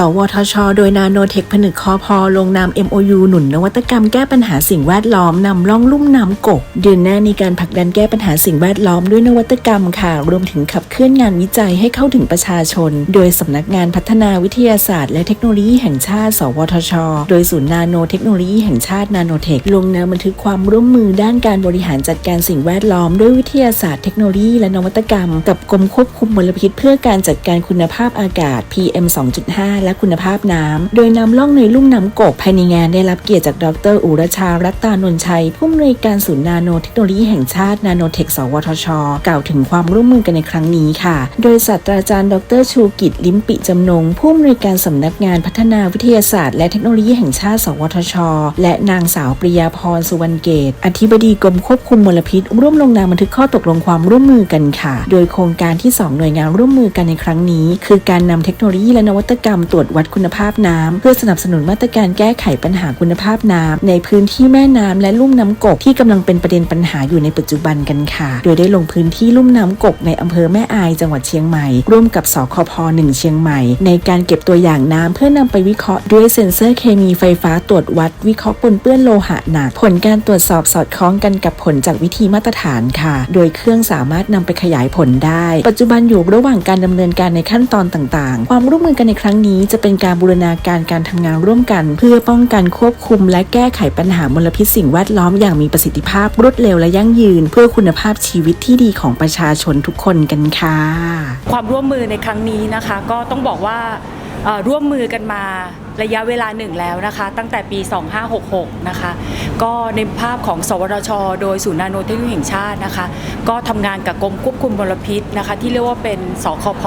สวทช โดยนาโนเทคผนึกคอพอลงนาม MOU หนุนนวัตกรรมแก้ปัญหาสิ่งแวดล้อมนำล่องลุ่มน้ำกกเดือนหน้าในการผลักดันแก้ปัญหาสิ่งแวดล้อมด้วยนวัตกรรมค่ะ รวมถึงขับเคลื่อนงานวิจัยให้เข้าถึงประชาชน โดยสำนักงานพัฒนาวิทยาศาสตร์ และเทคโนโลยีแห่งชาติ สวทช โดยศูนย์นาโนเทคโนโลยีแห่งชาตินาโนเทคลงนามบันทึกความร่วมมือด้านการบริหารจัดการสิ่งแวดล้อมด้วยวิทยาศาสตร์เทคโนโลยีและนวัตกรรม กับกรมควบคุมมลพิษเพื่อการจัดการคุณภาพอากาศ PM 2.5และคุณภาพน้ำโดยนำล่องในลุ่มน้ำกกภายในงานได้รับเกียรติจากดร อุรชารัตตานนท์ชัย ผู้อำนวยการศูนย์นาโนเทคโนโลยีแห่งชาตินาโนเทคสวทช กล่าวถึงความร่วมมือกันในครั้งนี้ค่ะ โดยศาสตราจารย์ดรชูกิจลิมปิจำนง ผู้อำนวยการสำนักงานพัฒนาวิทยาศาสตร์และเทคโนโลยีแห่งชาติ สวทช และนางสาวปริยาพรสุวรรณเกต อธิบดีกรมควบคุมมลพิษ ร่วมลงนามบันทึกข้อตกลงความร่วมมือกันค่ะ โดยโครงการที่ 2 หน่วยงานร่วมมือกันในครั้งนี้ คือการนำเทคโนโลยีและนวัตกรรมตรวจวจวัดคุณภาพน้ำเพื่อสนับสนุนมาตรการแก้ไขปัญหาคุณภาพน้ำในพื้นที่แม่น้ำและลุ่มน้ำกกที่กำลังเป็นประเด็นปัญหาอยู่ในปัจจุบันกันค่ะ โดยได้ลงพื้นที่ลุ่มน้ำกกในอำเภอแม่อายจังหวัดเชียงใหม่ ร่วมกับสคพ1เชียงใหม่ ในการเก็บตัวอย่างน้ำเพื่อนำไปวิเคราะห์ด้วยเซ็นเซอร์เคมีไฟฟ้าตรวจวัดวิเคราะห์ปนเปื้อนโลหะหนักผลการตรวจสอบสอดคล้องกันกับผลจากวิธีมาตรฐานค่ะ โดยเครื่องสามารถนำไปขยายผลได้ ปัจจุบันอยู่ระหว่างการดำเนินการในขั้นตอนต่างๆ ความร่วมมือกันในครั้งนี้จะเป็นการบูรณาการการทำงานร่วมกัน เพื่อป้องกันควบคุม และแก้ไขปัญหามลพิษสิ่งแวดล้อมอย่างมีประสิทธิภาพรวดเร็วและยั่งยืน เพื่อคุณภาพชีวิตที่ดีของประชาชนทุกคนกันค่ะ ความร่วมมือในครั้งนี้นะคะ ก็ต้องบอกว่า ร่วมมือกันมาระยะเวลาหนึ่งแล้วนะคะ ตั้งแต่ปี 2566 นะคะ ก็ในภาพของ สวทช โดยศูนย์นาโนเทคโนโลยีแห่งชาตินะคะ ก็ทำงานกับกรมควบคุมมลพิษนะคะ ที่เรียกว่าเป็นสคพ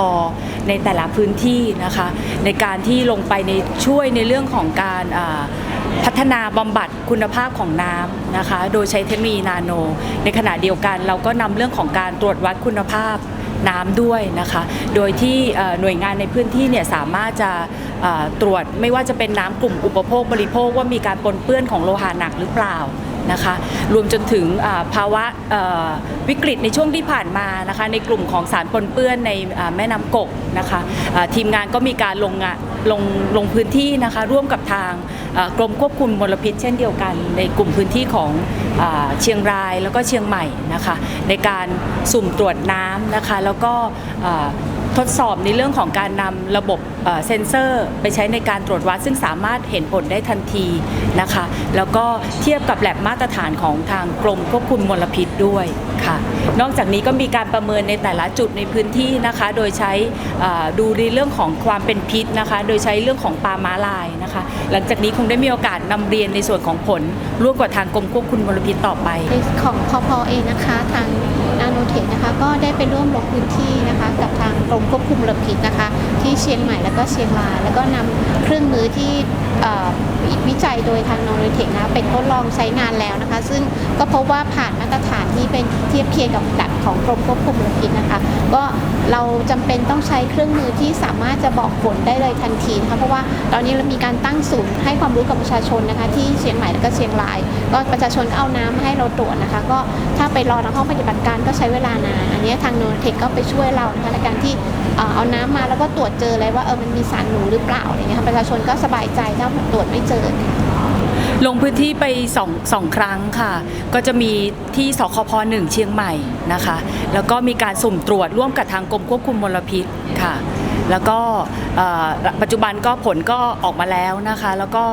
ในแต่ละพื้นที่นะคะ ในการที่ลงไปในช่วยในเรื่องของการพัฒนาบำบัดคุณภาพของน้ำนะคะ โดยใช้เทคโนโลยีนาโน ในขณะเดียวกันเราก็นำเรื่องของการตรวจวัดคุณภาพ น้ำด้วยนะคะ โดยที่หน่วยงานในพื้นที่เนี่ยสามารถจะตรวจไม่ว่าจะเป็นน้ำกลุ่มอุปโภคบริโภคว่ามีการปนเปื้อนของโลหะหนักหรือเปล่า นะคะ รวมจนถึงภาวะวิกฤตในช่วงที่ผ่านมานะคะในกลุ่มของสารปนเปื้อนในแม่น้ำกกนะคะทีมงานก็มีการลงงานลงลงพื้นที่นะคะร่วมกับทางกรมควบคุมมลพิษ เช่นเดียวกัน ในกลุ่มพื้นที่ของอเชียงรายแล้วก็เชียงใหม่นะคะในการสุ่มตรวจน้ำนะคะแล้วก็ ทดสอบในเรื่องของการนำระบบเซ็นเซอร์ ไปใช้ในการตรวจวัด ซึ่งสามารถเห็นผลได้ทันทีนะคะ แล้วก็เทียบกับแลบมาตรฐานของทางกรมควบคุมมลพิษด้วยค่ะ นอกจากนี้ก็มีการประเมินในแต่ละจุดในพื้นที่นะคะ โดยใช้ดูในเรื่องของความเป็นพิษนะคะ โดยใช้เรื่องของปลาม้าลายนะคะ หลังจากนี้คงได้มีโอกาสนำเรียนในส่วนของผลร่วมกับทางกรมควบคุมมลพิษต่อไปของพอพอเองนะคะทาง นาโนเทคนะคะก็ได้ไปร่วมลงพื้นที่นะคะกับทางกรมควบคุมมลพิษนะคะที่เชียงใหม่แล้วก็เชียงรายแล้วก็นำเครื่องมือที่วิจัยโดยทางนาโนเทคนะเป็นทดลองใช้งานแล้วนะคะ ซึ่งก็พบว่าผ่านมาตรฐานที่เป็นเทียบเคียงกับดักของกรมควบคุมมลพิษนะคะ ก็ เราจำเป็นต้องใช้เครื่องมือที่สามารถจะบอกผลได้เลยทันทีนะคะเพราะว่าตอนนี้เรามีการตั้งศูนย์ให้ความรู้กับประชาชนนะคะ ที่เชียงใหม่แล้วก็เชียงราย ก็ประชาชนเอาน้ำมาให้เราตรวจนะคะ ก็ถ้าไปรอในห้องปฏิบัติการก็ใช้เวลานานอันนี้ทางโนเทคก็ไปช่วยเรานะคะในการที่เอาน้ำมาแล้วก็ตรวจเจอเลยว่าเออมันมีสารหนูหรือเปล่าอะไรเงี้ยค่ะประชาชนก็สบายใจถ้าตรวจไม่เจอ ลงพื้นที่ไปสองสองครั้งค่ะ ก็จะมีที่สคพหนึ่งเชียงใหม่นะคะ แล้วก็มีการสุ่มตรวจร่วมกับทางกรมควบคุมมลพิษค่ะ แล้วก็ปัจจุบันก็ผลก็ออกมาแล้วนะคะ แล้วก็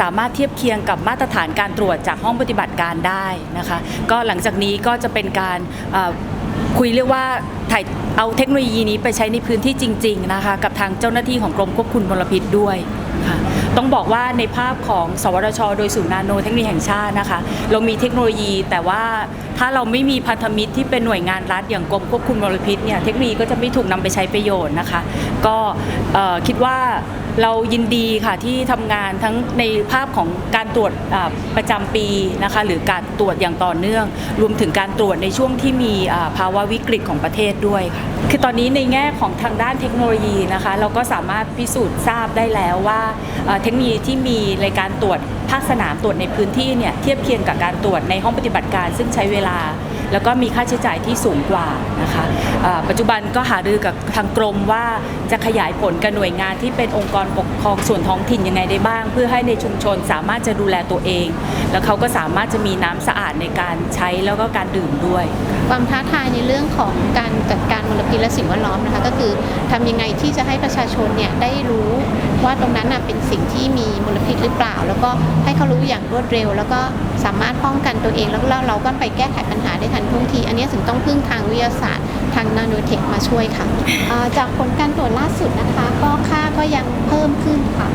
สามารถเทียบเคียงกับมาตรฐานการตรวจจากห้องปฏิบัติการได้นะคะ ก็หลังจากนี้ก็จะเป็นการคุยเรียกว่าถ่ายเอาเทคโนโลยีนี้ไปใช้ในพื้นที่จริง ๆ นะคะ กับทางเจ้าหน้าที่ของกรมควบคุมมลพิษด้วยค่ะ ต้องบอกว่าในภาพของสวทช โดยศูนย์นาโนเทคโนโลยีแห่งชาตินะคะ เรามีเทคโนโลยีแต่ว่า ถ้าเราไม่มีพันธมิตรที่เป็นหน่วยงานรัฐอย่างกรมควบคุมมลพิษเนี่ยเทคโนโลยีก็จะไม่ถูกนำไปใช้ประโยชน์นะคะ ก็คิดว่าเรายินดีค่ะที่ทำงานทั้งในภาพของการตรวจประจำปีนะคะหรือการตรวจอย่างต่อเนื่อง รวมถึงการตรวจในช่วงที่มีภาวะวิกฤตของประเทศด้วยค่ะคือตอนนี้ในแง่ของทางด้านเทคโนโลยีนะคะเราก็สามารถพิสูจน์ทราบได้แล้วว่าเอ่อเทคโนโลยีที่มีในการตรวจภาคสนามตรวจในพื้นที่เนี่ยเทียบเคียงกับการตรวจในห้องปฏิบัติการ ซึ่งใช้เวลา系啊。 แล้วก็มีค่าใช้จ่ายที่สูงกว่านะคะอ่าปัจจุบันก็หารือกับทางกรมว่าจะขยายผลกับหน่วยงานที่เป็นองค์กรปกครองส่วนท้องถิ่นยังไงได้บ้าง เพื่อให้ในชุมชนสามารถจะดูแลตัวเอง แล้วเขาก็สามารถจะมีน้ำสะอาดในการใช้แล้วก็การดื่มด้วย ความท้าทายในเรื่องของการจัดการมลพิษและสิ่งแวดล้อมนะคะก็คือทำยังไงที่จะให้ประชาชนเนี่ยได้รู้ว่าตรงนั้นน่ะเป็นสิ่งที่มีมลพิษหรือเปล่า แล้วก็ให้เขารู้อย่างรวดเร็ว แล้วก็สามารถป้องกันตัวเองแล้วเราก็ไปแก้ไขปัญหาได้ทันท่วงที อันนี้ถึงต้องพึ่งทางวิทยาศาสตร์ ทางนาโนเทคมาช่วยค่ะเอ่อจากผลการตรวจล่าสุดนะคะ ก็ค่าก็ยังเพิ่มขึ้นค่ะ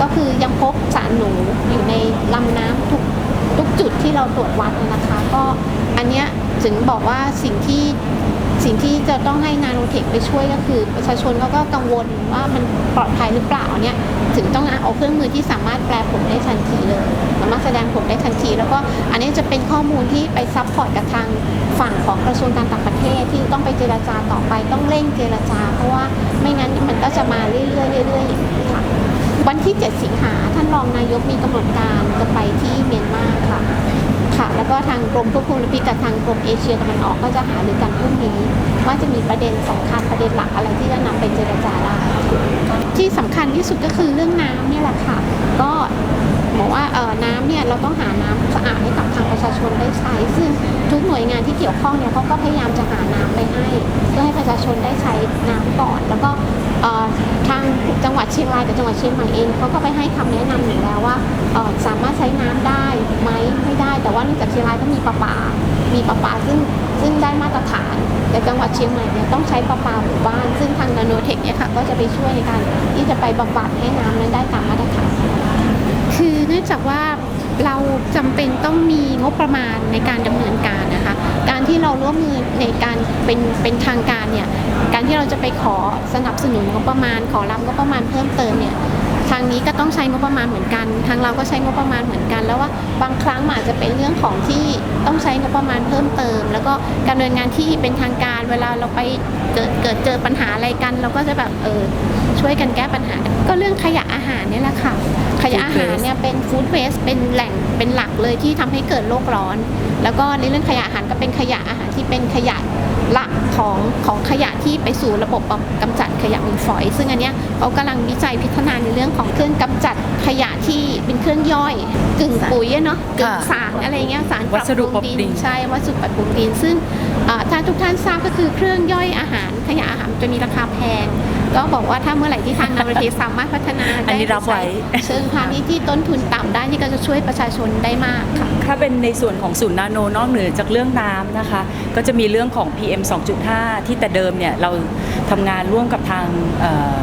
ก็คือยังพบสารหนูอยู่ในลำน้ำทุกทุกจุดที่เราตรวจวัดเนี่ยนะคะ ก็อันเนี้ยถึงบอกว่าสิ่งที่ สิ่งที่จะต้องให้นาโนเทคไปช่วยก็คือ ประชาชนเขาก็กังวลว่ามันปลอดภัยหรือเปล่าเนี่ยถึงต้องเอาเครื่องมือที่สามารถแปลผลได้ทันทีเลยสามารถแสดงผลได้ทันที แล้วก็อันนี้จะเป็นข้อมูลที่ไปซัพพอร์ตกับทางฝั่งของกระทรวงการต่างประเทศที่ต้องไปเจรจาต่อไปต้องเร่งเจรจา เพราะว่าไม่งั้นมันก็จะมาเรื่อยๆเรื่อยๆอย่างนี้ค่ะวันที่ 7 สิงหาท่านรองนายกมีกำหนดการจะไปที่เมียนมาค่ะ ก็ทางกรมควบคุมมลพิษกับทางกรมเอเชียตะวันออกก็จะหารือกันพรุ่งนี้ ว่าจะมีประเด็นสำคัญประเด็นหลักอะไรที่จะนำไปเจรจาได้ที่สำคัญที่สุดก็คือเรื่องน้ำเนี่ยแหละค่ะ ก็บอกว่าเออน้ำเนี่ยเราต้องหาน้ำสะอาดให้กับทางประชาชนได้ใช้ ซึ่งทุกหน่วยงานที่เกี่ยวข้องเนี่ยเขาก็พยายามจะหาน้ำไปให้เพื่อให้ประชาชนได้ใช้น้ำก่อน แล้วก็เอ่อทางจังหวั ดเชียงรายกับจังหวัดเชียงใหม่เองเขาก็ไปให้คำแนะนำอยู่แล้วว่าสามารถใช้น้ำได้ไหมไม่ได้ แต่ว่าเนื่องจากเชียงรายก็มีประปา มีประปาซึ่งซึ่งได้มาตรฐาน แต่จังหวัดเชียงใหม่เนี่ยต้องใช้ประปาหมู่บ้าน ซึ่งทางนาโนเทคเนี่ยค่ะก็จะไปช่วยในการที่จะไปบำบัดให้น้ำนั้นได้ตามมาตรฐาน คือเนื่องจากว่า เราจำเป็นต้องมีงบประมาณในการดำเนินการนะคะ การที่เราร่วมมือในการเป็นเป็นทางการเนี่ย การที่เราจะไปขอสนับสนุนงบประมาณ ขอรับงบประมาณเพิ่มเติมเนี่ยทางนี้ก็ต้องใช้งบประมาณเหมือนกัน ทางเราก็ใช้งบประมาณเหมือนกัน แล้วว่าบางครั้งอาจจะเป็นเรื่องของที่ต้องใช้งบประมาณเพิ่มเติม แล้วก็การดำเนินงานที่เป็นทางการ เวลาเราไปเกิดเกิดเจอปัญหาอะไรกัน เราก็จะแบบเออช่วยกันแก้ปัญหา ก็เรื่องขยะอาหารนี่แหละค่ะ ขยะอาหารเนี่ยเป็นฟู้ดเวสเป็นแหล่งเป็นหลักเลยที่ทำให้เกิดโลกร้อน แล้วก็ในเรื่องขยะอาหารก็เป็นขยะอาหารที่เป็นขยะหลักของของขยะที่ไปสู่ระบบกำจัดขยะมูลฝอย ซึ่งอันเนี้ยเขากำลังวิจัยพัฒนาในเรื่องของเครื่องกำจัดขยะที่เป็นเครื่องย่อยกึ่งปุ๋ยอะเนาะกึ่งสารอะไรเงี้ยสารปรับวัสดุปรุงปรับดิดินนใช่วัสดุปรับปรุงดินซึ่งเอ่อถ้าทุกท่านทราบก็คือเครื่องย่อยอาหารขยะอาหารจะมีราคาแพง ก็บอกว่าถ้าเมื่อไหร่ที่ทางนาประเทศสามารถพัฒนาอันนี้รับไว้เชิงพาณิชย์ที่ต้นทุนต่ำได้นี่ก็จะช่วยประชาชนได้มากค่ะถ้าเป็นในส่วนของศูนย์นาโนนอกเหนือจากเรื่องน้ำนะคะ ก็จะมีเรื่องของ PM 2.5 ที่แต่เดิมเนี่ยเราทำงานร่วมกับทางเอ่อ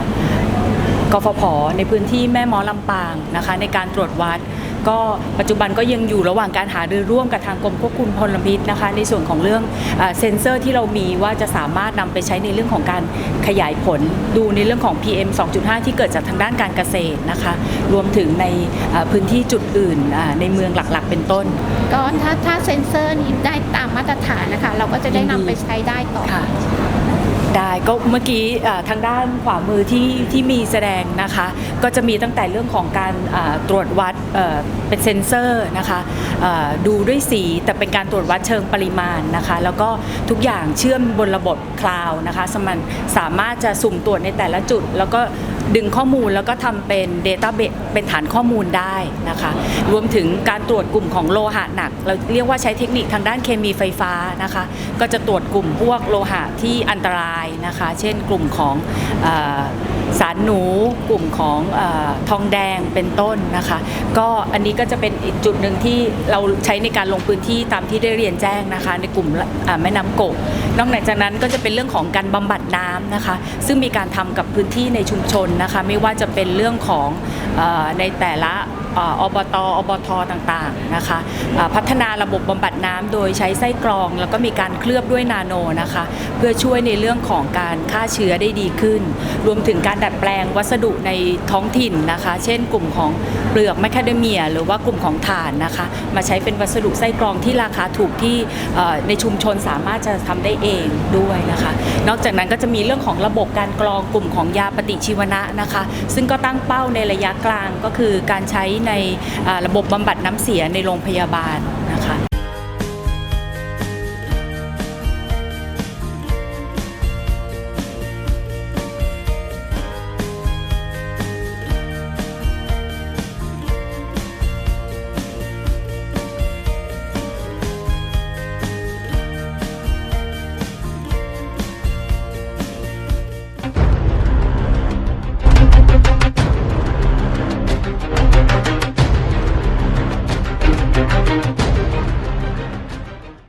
กฟผในพื้นที่แม่ม้อลำปางนะคะ ในการตรวจวัด ก็ปัจจุบันก็ยังอยู่ระหว่างการหารือร่วมกับทางกรมควบคุมพลพิษนะคะ ในส่วนของเรื่องเอ่อเซ็นเซอร์ที่เรามีว่าจะสามารถนำไปใช้ในเรื่องของการขยายผล ดูในเรื่องของ PM 2.5 ที่เกิดจากทางด้านการเกษตรนะคะ รวมถึงในเอ่อพื้นที่จุดอื่นอ่าในเมืองหลักๆ เป็นต้น ก็ถ้าถ้าเซ็นเซอร์นี้ได้ตามมาตรฐานนะคะ เราก็จะได้นำไปใช้ได้ต่อค่ะ ได้ก็เมื่อกี้ทางด้านขวามือที่ที่มีแสดงนะคะ ก็จะมีตั้งแต่เรื่องของการตรวจวัดเป็นเซ็นเซอร์นะคะดูด้วยสีแต่เป็นการตรวจวัดเชิงปริมาณนะคะ แล้วก็ทุกอย่างเชื่อมบนระบบคลาวนะคะสมันสามารถจะสุ่มตรวจในแต่ละจุด แล้วก็ ดึงข้อมูลแล้วก็ทำเป็น Database เป็นฐานข้อมูลได้นะคะ รวมถึงการตรวจกลุ่มของโลหะหนัก เราเรียกว่าใช้เทคนิคทางด้านเคมีไฟฟ้านะคะ ก็จะตรวจกลุ่มพวกโลหะที่อันตรายนะคะ เช่นกลุ่มของ สารหนูกลุ่มของอทองแดงเป็นต้นนะคะ ก็อันนี้ก็จะเป็นอีกจุดหนึ่งที่เราใช้ในการลงพื้นที่ตามที่ได้เรียนแจ้งนะคะ ในกลุ่มแม่น้ำกกนอกจากนั้นก็จะเป็นเรื่องของการบำบัดน้ำนะคะ ซึ่งมีการทำกับพื้นที่ในชุมชนนะคะ ไม่ว่าจะเป็นเรื่องของอในแต่ละ อบตอบทต่างๆนะคะพัฒนาระบบบำบัดน้ำโดยใช้ไส้กรอง แล้วก็มีการเคลือบด้วยนาโนนะคะ เพื่อช่วยในเรื่องของการฆ่าเชื้อได้ดีขึ้น รวมถึงการดัดแปลงวัสดุในท้องถิ่นนะคะ เช่นกลุ่มของเปลือกแมคคาเดเมีย หรือว่ากลุ่มของถ่านนะคะ มาใช้เป็นวัสดุไส้กรองที่ราคาถูกที่ในชุมชนสามารถจะทำได้เองด้วยนะคะ นอกจากนั้นก็จะมีเรื่องของระบบการกรองกลุ่มของยาปฏิชีวนะนะคะ ซึ่งก็ตั้งเป้าในระยะกลางก็คือการใช้ในระบบบำบัดน้ำเสียในโรงพยาบาล